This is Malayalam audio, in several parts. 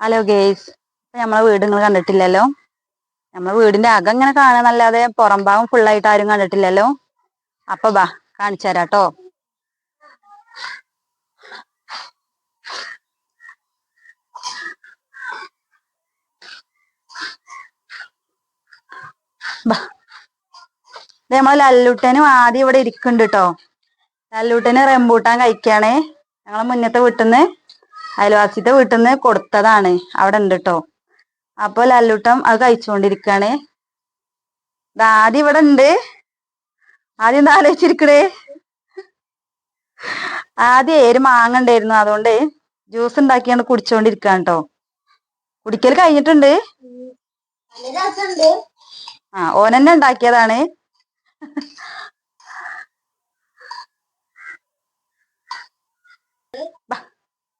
ഹലോ ഗേയ്സ് നമ്മളെ വീട് നിങ്ങൾ കണ്ടിട്ടില്ലല്ലോ? നമ്മളെ വീടിന്റെ അകം ഇങ്ങനെ കാണാന്നല്ലാതെ പുറം ഭാഗം ഫുള്ളായിട്ട് ആരും കണ്ടിട്ടില്ലല്ലോ? അപ്പൊ ബാ കാണിച്ചു തരാട്ടോ നമ്മളെ ലല്ലൂട്ടനും ആദ്യം ഇവിടെ ഇരിക്കുന്നുണ്ട് കേട്ടോ ലല്ലൂട്ടന് റംബൂട്ടാൻ കഴിക്കാണേ. ഞങ്ങളെ മുന്നത്തെ വീട്ടിന്ന് അയൽവാസിത്തെ വീട്ടിൽ നിന്ന് കൊടുത്തതാണ്. അവിടെ ഉണ്ട് കേട്ടോ അപ്പൊ ലല്ലൂട്ടം അത് കഴിച്ചുകൊണ്ടിരിക്കാണ് ആദ്യം ഇവിടെ ഉണ്ട്. ആദ്യം എന്താ ആലോചിച്ചിരിക്കണേ? ആദ്യം ഏര് മാങ്ങ ഉണ്ടായിരുന്നു. അതുകൊണ്ട് ജ്യൂസ് ഉണ്ടാക്കിയാണ് കുടിച്ചോണ്ടിരിക്കാണ് കേട്ടോ കുടിക്കൽ കഴിഞ്ഞിട്ടുണ്ട്. ആ ഓനെന്നെ ഉണ്ടാക്കിയതാണ്.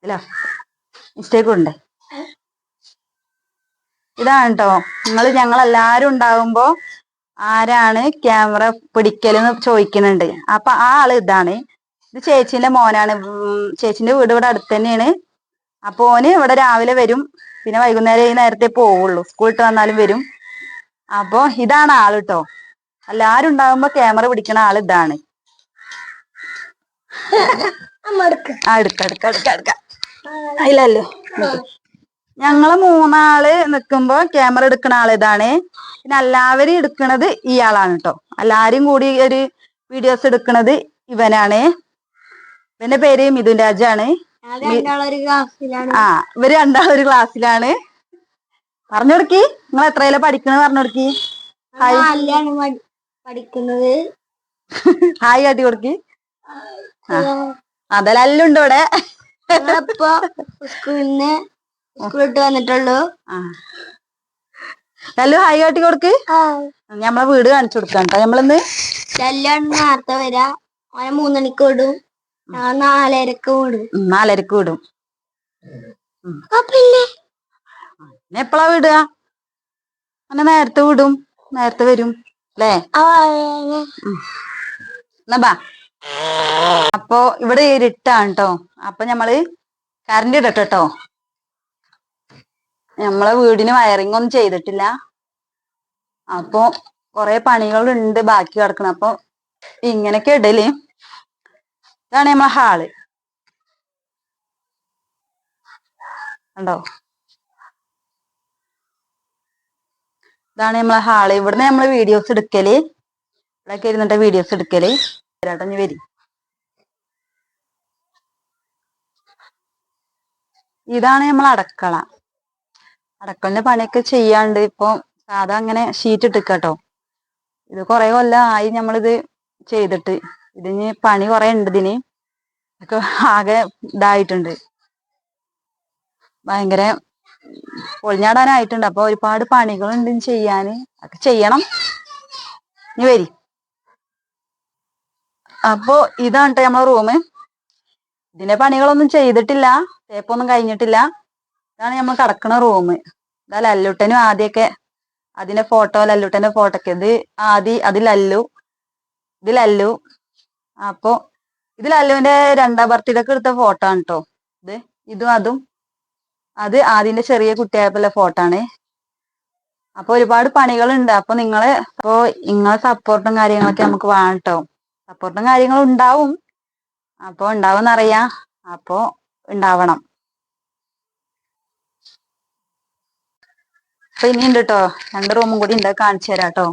ഇല്ലോ. മിസ്റ്റേക്ക് ഉണ്ട് ഇതാണ് കേട്ടോ നിങ്ങൾ ഞങ്ങൾ എല്ലാരും ഉണ്ടാകുമ്പോ ആരാണ് ക്യാമറ പിടിക്കലെന്ന് ചോദിക്കുന്നുണ്ട്. അപ്പൊ ആ ആൾ ഇതാണ്. ഇത് ചേച്ചിന്റെ മോനാണ്. ചേച്ചിന്റെ വീട് ഇവിടെ അടുത്ത് തന്നെയാണ്. അപ്പൊ ഓന് ഇവിടെ രാവിലെ വരും. പിന്നെ വൈകുന്നേരം ഈ നേരത്തെ പോവുള്ളൂ. സ്കൂൾ വിട്ട് വന്നാലും വരും. അപ്പൊ ഇതാണ് ആൾ കേട്ടോ എല്ലാരും ഉണ്ടാകുമ്പോൾ ക്യാമറ പിടിക്കണ ആൾ ഇതാണ്. ആ അടുക്ക അടുക്ക എടുക്ക. ഇല്ലല്ലോ. ഞങ്ങൾ മൂന്നാൾ നിക്കുമ്പോ ക്യാമറ എടുക്കണ ആൾ ഇതാണ്. പിന്നെ എല്ലാവരും എടുക്കണത് ഇയാളാണ് കേട്ടോ എല്ലാരും കൂടി ഒരു വീഡിയോസ് എടുക്കണത് ഇവനാണ്. ഇവന്റെ പേര് മിഥുൻ രാജാണ് ആ ഇവർ രണ്ടാളൊരു ഒരു ക്ലാസ്സിലാണ് പറഞ്ഞു കൊടുക്കി നിങ്ങൾ എത്രയില പഠിക്കണത് പറഞ്ഞു കൊടുക്കി പഠിക്കുന്നത്. ഹായ് കാട്ടി കൊടുക്കി അതെല്ലാം ഉണ്ട് ഇവിടെ? ഞങ്ങളിപ്പോ സ്കൂളിന്ന് സ്കൂളിട്ട് വന്നിട്ടുള്ളൂ. നല്ല ഹൈ ഹായ് കാട്ടി കൊടുക്ക്. ഞമ്മളെ വീട് കാണിച്ചു കൊടുക്കാം കേട്ടോ. ഞമ്മളിന്ന് ചെല്ലാണ് നേരത്തെ വരാ. ഓനെ മൂന്നണിക്ക് വിടും. ഞാൻ നാലരക്ക് വിടും. നാലരക്ക് വിടും. പിന്നെ? പിന്നെ എപ്പോഴാ വിടുക അങ്ങനെ നേരത്തെ വിടും. നേരത്തെ വരും. അല്ലേ എന്നാ ബാ. അപ്പൊ ഇവിടെ ഇരുട്ടാണ് കേട്ടോ അപ്പൊ ഞമ്മൾ കറണ്ട് ഇടട്ടെ കേട്ടോ നമ്മളെ വീടിന് വയറിംഗ് ഒന്നും ചെയ്തിട്ടില്ല. അപ്പൊ കൊറേ പണികളുണ്ട് ബാക്കി കിടക്കണം. അപ്പൊ ഇങ്ങനൊക്കെ ഇടൽ. ഇതാണ് നമ്മളെ ഹാൾ. കണ്ടോ? ഇതാണ് നമ്മളെ ഹാൾ. ഇവിടുന്ന് നമ്മൾ വീഡിയോസ് എടുക്കൽ. ഇവിടെയൊക്കെ ഇരുന്നിട്ട് വീഡിയോസ് എടുക്കൽ. ഇനി വരി. ഇതാണ് നമ്മൾ അടക്കള. അടക്കളന്റെ പണിയൊക്കെ ചെയ്യാണ്ട് ഇപ്പൊ സാധാ അങ്ങനെ ഷീറ്റ് ഇട്ടിക്കട്ടോ. ഇത് കുറെ കൊല്ലം ആയി നമ്മളിത് ചെയ്തിട്ട്. ഇതിന് പണി കുറെ ഉണ്ട് ഇതിന്. ഒക്കെ ആകെ ഇതായിട്ടുണ്ട്. ഭയങ്കര പൊളിഞ്ഞാടാനായിട്ടുണ്ട് അപ്പൊ ഒരുപാട് പണികളുണ്ട് ചെയ്യാന്. ഒക്കെ ചെയ്യണം. ഇനി വരി. അപ്പൊ ഇതാണ് കേട്ടോ നമ്മളെ റൂം ഇതിന്റെ പണികളൊന്നും ചെയ്തിട്ടില്ല. തേപ്പൊന്നും കഴിഞ്ഞിട്ടില്ല. ഇതാണ് നമ്മൾ കിടക്കണ റൂം ഇതാ ലല്ലുട്ടനും ആദ്യമൊക്കെ അതിന്റെ ഫോട്ടോ ലല്ലുട്ടന്റെ ഫോട്ടോ ഒക്കെ ഇത് ആദി അത് ലല്ലു. ഇത് ലല്ലു. അപ്പൊ ഇത് ലല്ലുവിന്റെ രണ്ടാം ബർത്ത്ഡേക്ക് എടുത്ത ഫോട്ടോ ആണ് കേട്ടോ ഇത് ഇതും അതും. അത് ആദ്യന്റെ ചെറിയ കുട്ടിയായപ്പോലെ ഫോട്ടോ ആണ്. അപ്പൊ ഒരുപാട് പണികളുണ്ട്. അപ്പൊ നിങ്ങൾ അപ്പൊ നിങ്ങളെ സപ്പോർട്ടും കാര്യങ്ങളൊക്കെ നമുക്ക് വേണം കേട്ടോ സപ്പോർട്ടും കാര്യങ്ങളും ഉണ്ടാവും. അപ്പൊ അറിയാം അപ്പൊ ഉണ്ടാവണം. അപ്പൊ ഇനി ഉണ്ട് കേട്ടോ രണ്ട് റൂമും കൂടി ഉണ്ട്. കാണിച്ചു തരാം കേട്ടോ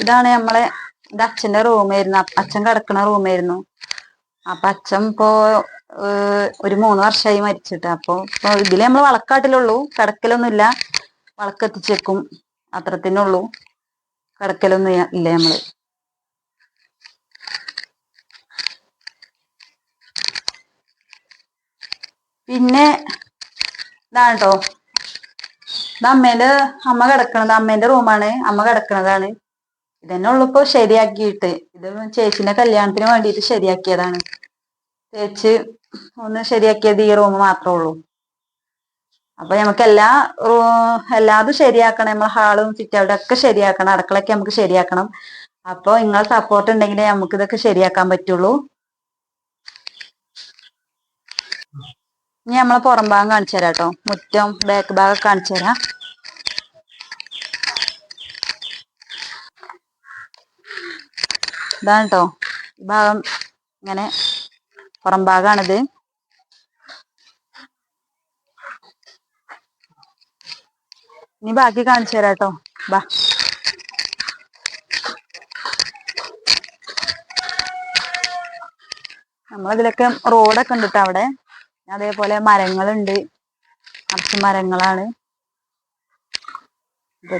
ഇതാണ് നമ്മളെ ഇത് അച്ഛന്റെ റൂമായിരുന്നു അച്ഛൻ കിടക്കുന്ന റൂമായിരുന്നു അപ്പൊ അച്ഛൻ ഇപ്പോ ഒരു മൂന്ന് വർഷമായി മരിച്ചിട്ട്. അപ്പൊ ഇപ്പൊ ഇതിൽ നമ്മൾ വളക്കാട്ടിലുള്ളൂ. കിടക്കലൊന്നുമില്ല. വളക്കെത്തിച്ചേക്കും. അത്രത്തിനുള്ളൂ. കിടക്കലൊന്നും ഇല്ല- നമ്മൾ. പിന്നെ ഇതാണ് കേട്ടോ അമ്മേന്റെ അമ്മ കിടക്കണത് അമ്മേന്റെ റൂമാണ് അമ്മ കിടക്കണതാണ്. ഇതന്നെ ഉള്ളു ഇപ്പൊ ശരിയാക്കിയിട്ട്. ഇത് ചേച്ചിന്റെ കല്യാണത്തിന് വേണ്ടിയിട്ട് ശരിയാക്കിയതാണ്. ചേച്ചി ഒന്ന് ശരിയാക്കിയത് ഈ റൂം മാത്രമേ ഉള്ളൂ. അപ്പൊ നമുക്ക് എല്ലാ എല്ലാതും ശരിയാക്കണം. നമ്മളെ ഹാളും ഒക്കെ ശരിയാക്കണം. അടുക്കളൊക്കെ നമുക്ക് ശരിയാക്കണം. അപ്പൊ നിങ്ങളെ സപ്പോർട്ട് ഉണ്ടെങ്കിൽ നമുക്ക് ഇതൊക്കെ ശരിയാക്കാൻ പറ്റുള്ളൂ. ഇനി നമ്മളെ പുറം ഭാഗം കാണിച്ചു തരാം കേട്ടോ. മുറ്റം ബാക്ക് ഭാഗം കാണിച്ചു തരാം. ഇതാണ് കേട്ടോ. ഈ ഭാഗം ഇങ്ങനെ പുറം ഭാഗമാണിത് ഇനി ബാക്കി കാണിച്ചു തരാം കേട്ടോ ബാ. നമ്മളതിലൊക്കെ റോഡൊക്കെ ഉണ്ട് കേട്ടോ അവിടെ? അതേപോലെ മരങ്ങളുണ്ട്. കുറച്ച് മരങ്ങളാണ്. ഇത്